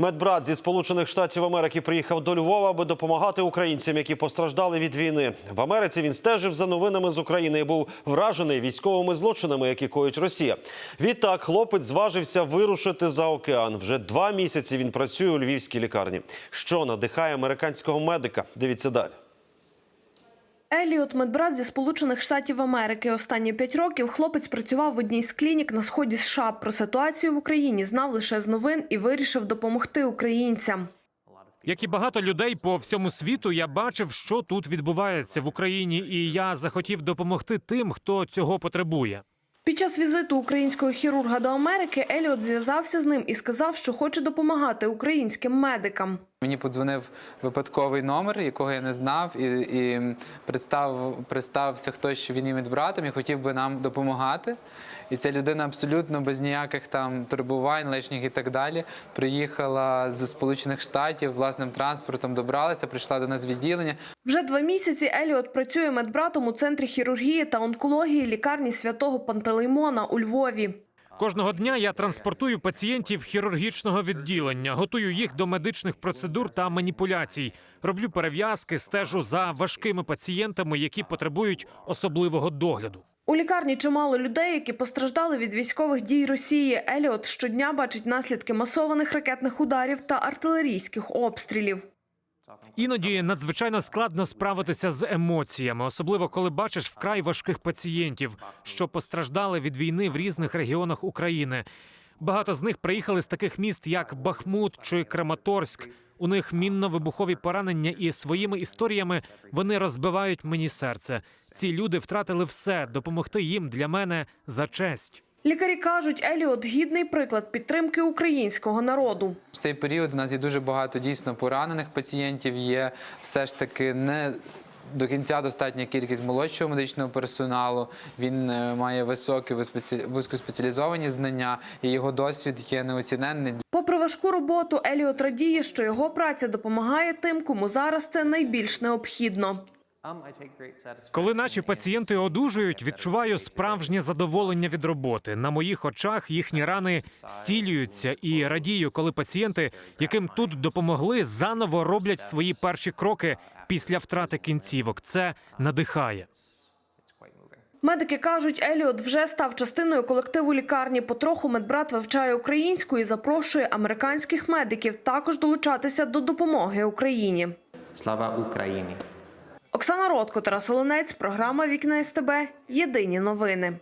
Медбрат зі Сполучених Штатів Америки приїхав до Львова, аби допомагати українцям, які постраждали від війни. В Америці він стежив за новинами з України і був вражений військовими злочинами, які коїть Росія. Відтак хлопець зважився вирушити за океан. Вже два місяці він працює у львівській лікарні. Що надихає американського медика? Дивіться далі. Еліот медбрат зі Сполучених Штатів Америки. Останні п'ять років хлопець працював в одній з клінік на сході США. Про ситуацію в Україні знав лише з новин і вирішив допомогти українцям. Як і багато людей по всьому світу, я бачив, що тут відбувається в Україні, і я захотів допомогти тим, хто цього потребує. Під час візиту українського хірурга до Америки Еліот зв'язався з ним і сказав, що хоче допомагати українським медикам. Мені подзвонив випадковий номер, якого я не знав, і, і представ, представився хтось, що він є медбратом і хотів би нам допомагати. І ця людина абсолютно без ніяких там турбувань, лишніх і так далі. Приїхала з Сполучених Штатів власним транспортом, добралася, прийшла до нас відділення. Вже два місяці Еліот працює медбратом у центрі хірургії та онкології лікарні святого Пантелеймона у Львові. Кожного дня я транспортую пацієнтів хірургічного відділення, готую їх до медичних процедур та маніпуляцій. Роблю перев'язки, стежу за важкими пацієнтами, які потребують особливого догляду. У лікарні чимало людей, які постраждали від військових дій Росії. Еліот щодня бачить наслідки масованих ракетних ударів та артилерійських обстрілів. Іноді надзвичайно складно справитися з емоціями, особливо коли бачиш вкрай важких пацієнтів, що постраждали від війни в різних регіонах України. Багато з них приїхали з таких міст, як Бахмут чи Краматорськ. У них мінно-вибухові поранення, і своїми історіями вони розбивають мені серце. Ці люди втратили все. Допомогти їм для мене за честь. Лікарі кажуть, Еліот гідний приклад підтримки українського народу. В цей період у нас є дуже багато дійсно поранених пацієнтів. Є все ж таки не до кінця достатня кількість молодшого медичного персоналу. Він е, має високі вузькоспеціалізовані знання, і його досвід є неоціненний. Попри важку роботу, Еліот радіє, що його праця допомагає тим, кому зараз це найбільш необхідно. Коли наші пацієнти одужують, відчуваю справжнє задоволення від роботи. На моїх очах їхні рани зцілюються і радію, коли пацієнти, яким тут допомогли, заново роблять свої перші кроки після втрати кінцівок. Це надихає. Медики кажуть, Еліот вже став частиною колективу лікарні. Потроху медбрат вивчає українську і запрошує американських медиків також долучатися до допомоги Україні. Слава Україні! Оксана Ротко, Тарас Олонець, програма Вікна СТБ. Єдині новини.